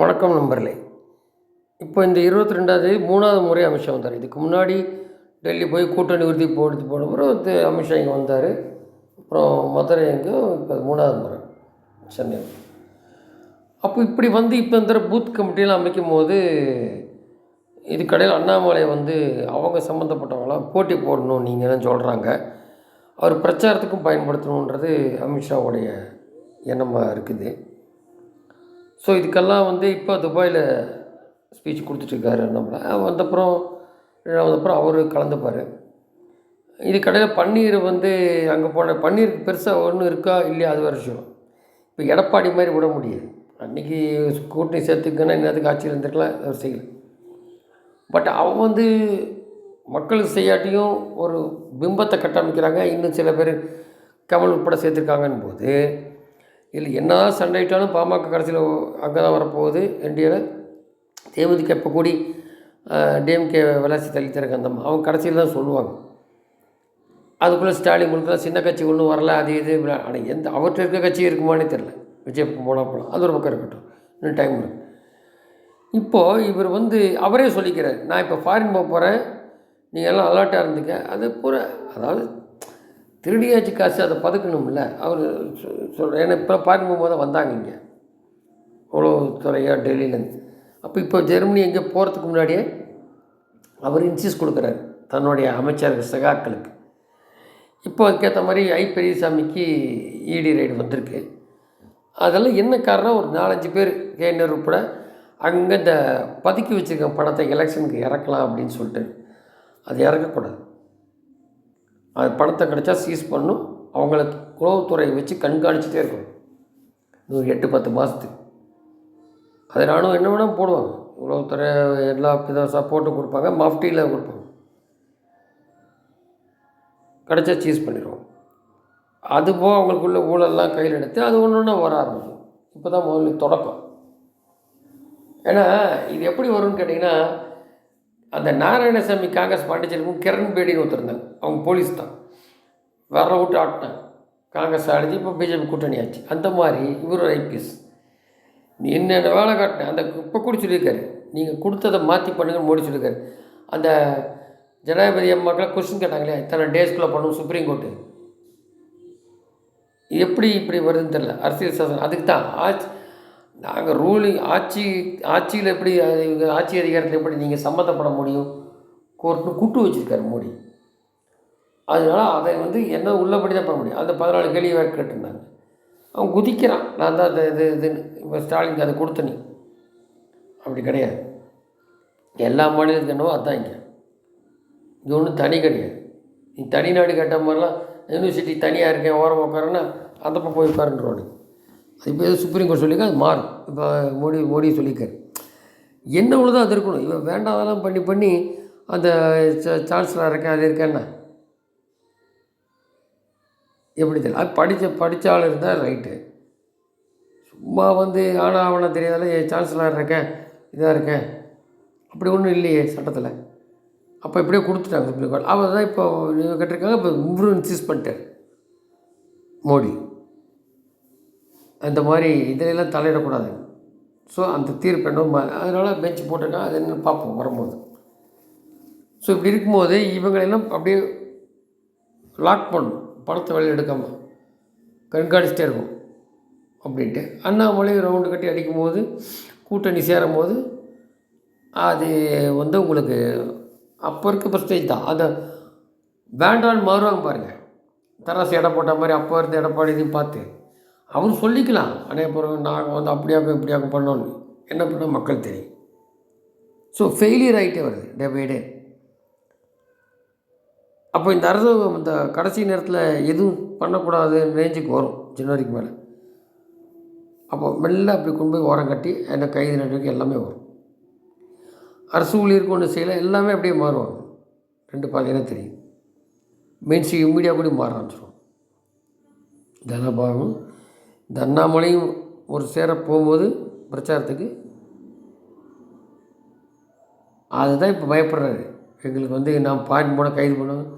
வணக்கம் நம்பர்லே இப்போ இந்த இருபத்தி ரெண்டாந்தேதி மூணாவது முறை அமித்ஷா வந்தார். இதுக்கு முன்னாடி டெல்லி போய் கூட்டணி உறுதி போட்டு போன பிறகு அமித்ஷா இங்கே வந்தார். அப்புறம் மதுரை எங்கேயும் இப்போ மூணாவது முறை. சென்னை. அப்போ இப்படி வந்து இப்போ இந்த பூத் கமிட்டியெல்லாம் அமைக்கும் போது இது கடையில் அண்ணாமலை வந்து அவங்க சம்மந்தப்பட்டவங்களாம் போட்டி போடணும் நீங்கள் தான் சொல்கிறாங்க அவர் பிரச்சாரத்துக்கும் பயன்படுத்தணுன்றது அமித்ஷாவுடைய எண்ணமாக இருக்குது. ஸோ இதுக்கெல்லாம் வந்து இப்போ துபாயில் ஸ்பீச் கொடுத்துட்ருக்காரு நம்மளை. வந்தப்புறம் வந்தப்புறம் அவர் கலந்துப்பார். இது கடையில் பன்னீர் வந்து அங்கே போன பன்னீருக்கு பெருசாக ஒன்றும் இருக்கா இல்லையா அது வருஷம் விஷயம். இப்போ எடப்பாடி மாதிரி விட முடியாது. அன்றைக்கி கூட்டணி சேர்த்துக்குன்னா என்னத்துக்கு ஆட்சியில் இருந்திருக்கலாம் அவர் செய்யலை. பட் அவன் வந்து மக்களுக்கு செய்யாட்டியும் ஒரு பிம்பத்தை கட்டமைக்கிறாங்க. இன்னும் சில பேர் கமல் உட்பட சேர்த்துருக்காங்கன்னு போது இதில் என்ன தான் சண்டையிட்டாலும் பாமக கடைசியில் அங்கே தான் வரப்போகுது. என்டிஏவில் தேமுதிக இப்போ கூடி டிஎம்கே வளர்ச்சி தள்ளித்தரங்க அந்த அவங்க கடைசியில் தான் சொல்லுவாங்க. அதுக்குள்ளே ஸ்டாலின் முழுக்க சின்ன கட்சி ஒன்றும் வரல அது இது ஆனால் எந்த அவர்கிட்ட இருக்க கட்சி இருக்குமானே தெரில விஜய் போனால் போகலாம் அது ஒரு பக்கம் இருக்கட்டும். இன்னும் டைம் இருக்குது இப்போது இவர் வந்து அவரே சொல்லிக்கிறார். நான் இப்போ ஃபாரின் போக போகிறேன் நீங்கள் எல்லாம் அலர்ட்டாக இருந்துக்க. அது பூரா அதாவது திருடியாச்சு காசு அதை பதுக்கணும்ல. அவர் சொல்கிற ஏன்னா இப்போ பார்க்கும்போது தான் வந்தாங்க இங்கே. உளவுத்துறையாக டெல்லியிலேருந்து அப்போ இப்போ ஜெர்மனி எங்கே போகிறதுக்கு முன்னாடியே அவர் இன்சிஸ் கொடுக்குறாரு தன்னுடைய அமைச்சர் சகாக்களுக்கு. இப்போ அதுக்கேற்ற மாதிரி ஐ பெரியசாமிக்கு இடி ரைடு வந்திருக்கு. அதெல்லாம் என்ன காரணம்? ஒரு நாலஞ்சு பேர் கேனர் உட்பட அங்கே இந்த பதுக்கி வச்சுருக்க பணத்தை எலெக்ஷனுக்கு இறக்கலாம் அப்படின்னு சொல்லிட்டு. அது இறக்கக்கூடாது அது பணத்தை கிடச்சா சீஸ் பண்ணும். அவங்கள உளவுத்துறை வச்சு கண்காணிச்சிட்டே இருக்கணும். இன்னொரு எட்டு பத்து மாதத்துக்கு அது நானும் என்ன வேணால் போடுவாங்க. உளவுத்துறை எல்லா வித சப்போர்ட்டும் கொடுப்பாங்க. மஃப்டியில் கொடுப்பாங்க. கிடச்சா சீஸ் பண்ணிடுவோம். அதுபோக அவங்களுக்குள்ள ஊழல்லாம் கையில் எடுத்து அது ஒன்று ஒன்றா வர ஆரம்பிக்கும். இப்போ தான் முதல்ல தொடக்கம். ஏன்னா இது எப்படி வரும்னு கேட்டிங்கன்னா அந்த நாராயணசாமி காங்கிரஸ் பாண்டிச்சேரிக்கும் கிரண் பேடின்னு ஒருத்தர் இருந்தாங்க. அவங்க போலீஸ் தான். வர விட்டு ஆட்டினாங்க காங்கிரஸ் அடிச்சு இப்போ பிஜேபி கூட்டணி ஆச்சு. அந்த மாதிரி இவர் ஐபிஎஸ். நீ என்னென்ன வேலை காட்டினேன் அந்த இப்போ கூட சொல்லியிருக்காரு. நீங்கள் கொடுத்ததை மாற்றி பண்ணுங்கன்னு மோடி சொல்லியிருக்காரு. அந்த ஜனாதிபதி அம்மாக்கெல்லாம் கொஸ்டின் கேட்டாங்களே இத்தனை டேஸ்க்குள்ளே பண்ணணும் சுப்ரீம் கோர்ட்டு எப்படி இப்படி வருதுன்னு தெரில அரசியல் சாசனம். அதுக்கு தான் ஆட்சி நாங்கள் ரூலிங் ஆட்சி ஆட்சியில் எப்படி இவங்க ஆட்சி அதிகாரத்தில் எப்படி நீங்கள் சம்மந்தப்பட முடியும்? கோர்ட்னு கூட்டு வச்சுருக்காரு மோடி. அதனால் அதை வந்து என்ன உள்ளபடி தான் பண்ண முடியும். அந்த பதினாலு கேள்வி வேறு கேட்டிருந்தாங்க. அவன் குதிக்கிறான். நான் தான் அந்த இது இதுன்னு இப்போ ஸ்டாலினுக்கு அதை கொடுத்த நீ. அப்படி கிடையாது. எல்லா மாநிலத்துக்கு அதான் அதுதான் இங்கே. இங்கே ஒன்றும் தனி கிடையாது. நீ தனி நாடு கேட்ட மாதிரிலாம் யூனிவர்சிட்டி தனியாக இருக்கேன் ஓரம் உட்காரன்னா அந்த பக்கம் போய் உட்காருன்றோம் அது இப்போ எது சுப்ரீம் கோர்ட் சொல்லியிருக்கா அது மாறும். இப்போ மோடி மோடி சொல்லியிருக்காரு. என்ன உள்ளதோ அது இருக்கணும். இவன் வேண்டாதெல்லாம் பண்ணி பண்ணி அந்த சான்சலர் இருக்கேன் அது இருக்கேன்னா? எப்படி தெரியல அது படித்த படித்த ஆள் இருந்தால் ரைட்டு சும்மா வந்து ஆனா ஆவணம் தெரியாதால சான்சலர் இருக்கேன் இதாக இருக்கேன். அப்படி ஒன்றும் இல்லையே சட்டத்தில். அப்போ இப்படியே கொடுத்துட்டாங்க சுப்ரீம் கோர்ட் அவர் தான் இப்போ கேட்டிருக்காங்க இப்போ இம்ப்ரூவ் இன்சிஸ் பண்ணிட்டார். மோடி. அந்த மாதிரி இதிலெல்லாம் தலையிடக்கூடாது. ஸோ அந்த தீர்ப்பு என்ன அதனால் பெஞ்ச் போட்டுருக்கா அது என்ன பார்ப்போம் வரும்போது. ஸோ இப்படி இருக்கும்போது இவங்களெல்லாம் அப்படியே லாக் பண்ணும் பணத்தை வெளியில் எடுக்காமல் கண்காணிச்சிட்டே இருக்கும் அப்படின்ட்டு அண்ணாமலை ரவுண்டு கட்டி அடிக்கும்போது கூட்டணி சேரும் போது அது வந்து உங்களுக்கு அப்போ இருக்க பிரஸ்டேஜ் தான். அந்த வேண்டான்னு மாறுவாங்க பாருங்கள் தராசு எடை போட்ட மாதிரி அப்போ இருந்த எடப்பாடி இதையும் பார்த்து. அவர் சொல்லிக்கலாம். அண்ணே பிறகு நாங்கள் வந்து அப்படியாக்கும் இப்படியாக்கும் பண்ணோன்னு என்ன பண்ண மக்கள் தெரியும். ஸோ ஃபெயிலியர் ஆகிட்டே வருது டே பை டே அப்போ இந்த அரசு இந்த கடைசி நேரத்தில் எதுவும் பண்ணக்கூடாது ரேஞ்சுக்கு வரும் ஜனவரிக்கு மேலே. அப்போ மெல்ல அப்படி கொண்டு போய் ஓரம் கட்டி என்ன கைது நடவடிக்கை எல்லாமே வரும். அரசு ஊழியருக்கு ஒன்று செய்யலை எல்லாமே அப்படியே மாறுவாங்க. ரெண்டு பார்த்தீங்கன்னா தெரியும்? மெயின் சி மீடியா கூட மாற ஆரம்பிச்சிடும் இதெல்லாம் அண்ணாமலையும் ஒரு சேர போகும்போது பிரச்சாரத்துக்கு அதுதான் இப்போ பயப்படுறாரு. எங்களுக்கு வந்து நான் பாயிண்ட் போனால் கைது பண்ணுவோம்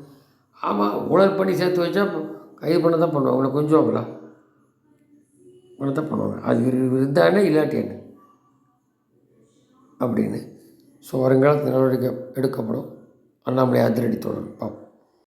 ஆமாம் ஊழல் பண்ணி சேர்த்து வச்சா கைது பண்ண தான் பண்ணுவாங்க. அவங்கள கொஞ்சம் பண்ண தான் பண்ணுவாங்க. அது இருந்தானே இல்லாட்டி என்ன? அப்படின்னு. ஸோ வருங்காலத்து நடவடிக்கை எடுக்கப்படும். அண்ணாமலை அதிரடி தொடரும். பார்ப்போம்